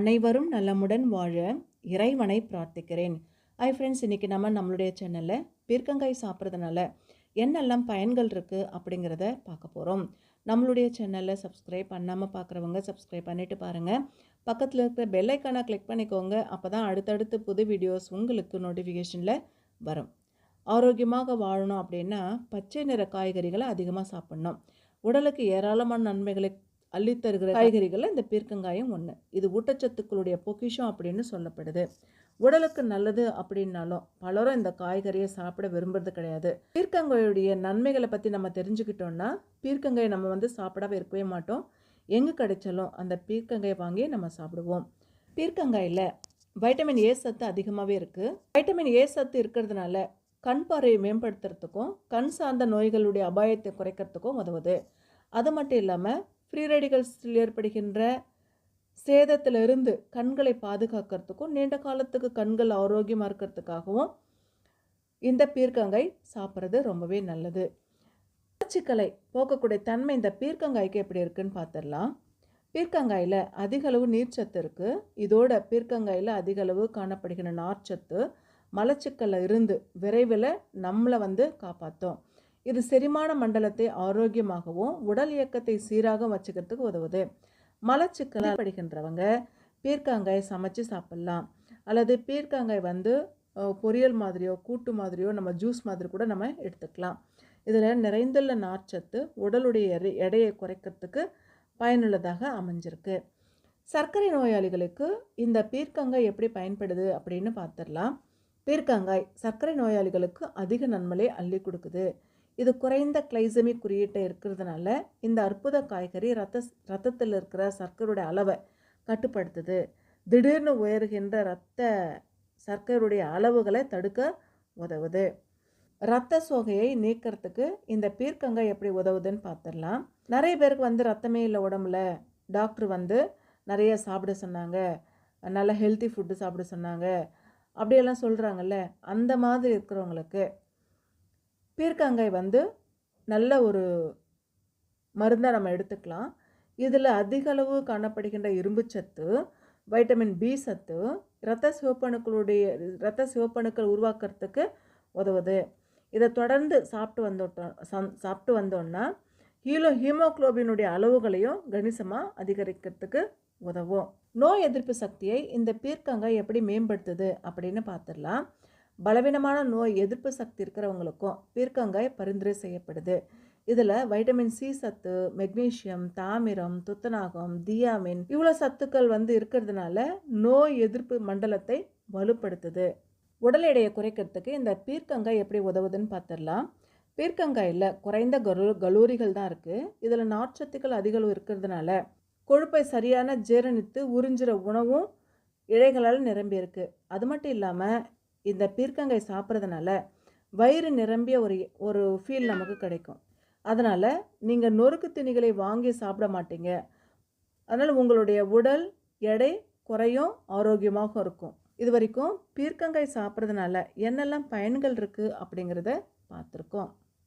அனைவரும் நலமுடன் வாழ இறைவனை பிரார்த்திக்கிறேன். ஹாய் ஃப்ரெண்ட்ஸ் இன்றைக்கி நம்ம நம்மளுடைய சேனலில் பீர்க்கங்காய் சாப்பிட்றதுனால என்னெல்லாம் பயன்கள் இருக்குது அப்படிங்கிறத பார்க்க போகிறோம் நம்மளுடைய சேனலில் சப்ஸ்கிரைப் பண்ணாமல் பார்க்குறவங்க சப்ஸ்கிரைப் பண்ணிவிட்டு பாருங்கள் பக்கத்தில் இருக்கிற பெல்லைக்கானை கிளிக் பண்ணிக்கோங்க. அப்போ தான் அடுத்தடுத்து புது வீடியோஸ் உங்களுக்கு நோட்டிஃபிகேஷனில் வரும். ஆரோக்கியமாக வாழணும் அப்படின்னா பச்சை நிற காய்கறிகளை அதிகமாக சாப்பிட்ணும். உடலுக்கு ஏராளமான நன்மைகளை அள்ளித்தருகிற காய்கறிகளில் இந்த பீர்க்கங்காயும் ஒன்று இது ஊட்டச்சத்துக்களுடைய பொக்கிஷம் அப்படின்னு சொல்லப்படுது. உடலுக்கு நல்லது அப்படின்னாலும் பலரும் இந்த காய்கறியை சாப்பிட விரும்புறது கிடையாது. பீர்க்கங்காயுடைய நன்மைகளை பற்றி நம்ம தெரிஞ்சுக்கிட்டோம்னா பீர்க்கங்காயை நம்ம வந்து சாப்பிடாம இருக்கவே மாட்டோம். எங்கே கிடைச்சாலும் அந்த பீர்க்கங்காயை வாங்கி நம்ம சாப்பிடுவோம். பீர்க்கங்காயில் வைட்டமின் ஏ சத்து அதிகமாகவே இருக்குது வைட்டமின் ஏ சத்து இருக்கிறதுனால கண் பார்வையை மேம்படுத்துறதுக்கும் கண் சார்ந்த நோய்களுடைய அபாயத்தை குறைக்கிறதுக்கும் உதவுது. அது மட்டும் இல்லாமல் ஃப்ரீ ரெடிகல்ஸில் ஏற்படுகின்ற சேதத்திலிருந்து கண்களை பாதுகாக்கிறதுக்கும் நீண்ட காலத்துக்கு கண்கள் ஆரோக்கியமாக இருக்கிறதுக்காகவும் இந்த பீர்க்கங்காய் சாப்பிட்றது ரொம்பவே நல்லது. மலச்சிக்கலை போக்கக்கூடிய தன்மை இந்த பீர்க்கங்காய்க்கு எப்படி இருக்குன்னு பார்த்துடலாம். பீர்க்கங்காயில் அதிகளவு நீர்ச்சத்து இருக்குது இதோட பீர்க்கங்காயில் அதிகளவு காணப்படுகிற நார்ச்சத்து மலச்சிக்கல்ல இருந்து விரைவில் நம்மளை வந்து காப்பாற்றும் இது செரிமான மண்டலத்தை ஆரோக்கியமாகவும் உடல் இயக்கத்தை சீராக வச்சுக்கிறதுக்கு உதவுது. மலச்சிக்கலாக படுகின்றவங்க பீர்க்காங்காய் சமைச்சு சாப்பிட்லாம். அல்லது பீர்க்காங்காய் வந்து பொரியல் மாதிரியோ கூட்டு மாதிரியோ நம்ம ஜூஸ் மாதிரி கூட நம்ம எடுத்துக்கலாம். இதில் நிறைந்துள்ள நார்ச்சத்து உடலுடைய எடை எடையை குறைக்கிறதுக்கு பயனுள்ளதாக அமைஞ்சிருக்கு. சர்க்கரை நோயாளிகளுக்கு இந்த பீர்க்கங்காய் எப்படி பயன்படுது அப்படின்னு பார்த்துடலாம். பீர்க்கங்காய் சர்க்கரை நோயாளிகளுக்கு அதிக நன்மலை அள்ளி கொடுக்குது. இது குறைந்த கிளைசமிக் குறியீட்டை இருக்கிறதுனால இந்த அற்புத காய்கறி ரத்த ரத்தத்தில் இருக்கிற சர்க்கரையுடைய அளவை கட்டுப்படுத்துது. திடீர்னு உயர்கின்ற இரத்த சர்க்கரையுடைய அளவுகளை தடுக்க உதவுது. ரத்த சோகையை நீக்கிறதுக்கு இந்த பீர்க்கங்காய் எப்படி உதவுதுன்னு பார்த்துடலாம் நிறைய பேருக்கு வந்து ரத்தமே இல்லை உடம்புல. டாக்டர் வந்து நிறைய சாப்பிட சொன்னாங்க. நல்ல ஹெல்த்தி ஃபுட்டு சாப்பிட சொன்னாங்க. அப்படியெல்லாம் சொல்கிறாங்கல்ல அந்த மாதிரி இருக்கிறவங்களுக்கு பீர்க்கங்காய் வந்து நல்ல ஒரு மருந்தை நம்ம எடுத்துக்கலாம். இதில் அதிகளவு காணப்படுகின்ற இரும்புச்சத்து வைட்டமின் பி சத்து இரத்த சிவப்பணுக்களுடைய இரத்த சிவப்பணுக்கள் உருவாக்குறதுக்கு உதவுது. இதை தொடர்ந்து சாப்பிட்டு வந்தோட்டோம் சாப்பிட்டு வந்தோம்னா ஹீலோ ஹீமோக்ளோபினுடைய அளவுகளையும் கணிசமாக அதிகரிக்கிறதுக்கு உதவும். நோய் எதிர்ப்பு சக்தியை இந்த பீர்க்கங்காய் எப்படி மேம்படுத்துது அப்படின்னு பார்த்துடலாம். பலவீனமான நோய் எதிர்ப்பு சக்தி இருக்கிறவங்களுக்கும் பீர்க்கங்காய் பரிந்துரை செய்யப்படுது. இதில் வைட்டமின் சி சத்து மெக்னீசியம் தாமிரம் துத்தநாகம் தியாமின் இவ்வளோ சத்துக்கள் வந்து இருக்கிறதுனால நோய் எதிர்ப்பு மண்டலத்தை வலுப்படுத்துது. உடல் எடையை குறைக்கிறதுக்கு இந்த பீர்க்கங்காய் எப்படி உதவுதுன்னு பார்த்துடலாம் பீர்க்கங்காயில் குறைந்த கலோ கலோரிகள் தான் இருக்குது இதில் நார்ச்சத்துக்கள் அதிக இருக்கிறதுனால கொழுப்பை சரியான ஜீரணித்து உறிஞ்சிற உணவும் இழைகளால் நிரம்பியிருக்கு. அது மட்டும் இல்லாமல் இந்த பீர்க்கங்காய் சாப்பிட்றதுனால வயிறு நிரம்பிய ஒரு ஒரு ஃபீல் நமக்கு கிடைக்கும். அதனால் நீங்கள் நொறுக்கு திணிகளை வாங்கி சாப்பிட மாட்டீங்க. அதனால் உங்களுடைய உடல் எடை குறையும் ஆரோக்கியமாகவும் இருக்கும். இது வரைக்கும் பீர்க்கங்காய் சாப்பிட்றதுனால என்னெல்லாம் பயன்கள் இருக்குது அப்படிங்கிறத பார்த்துருக்கோம்.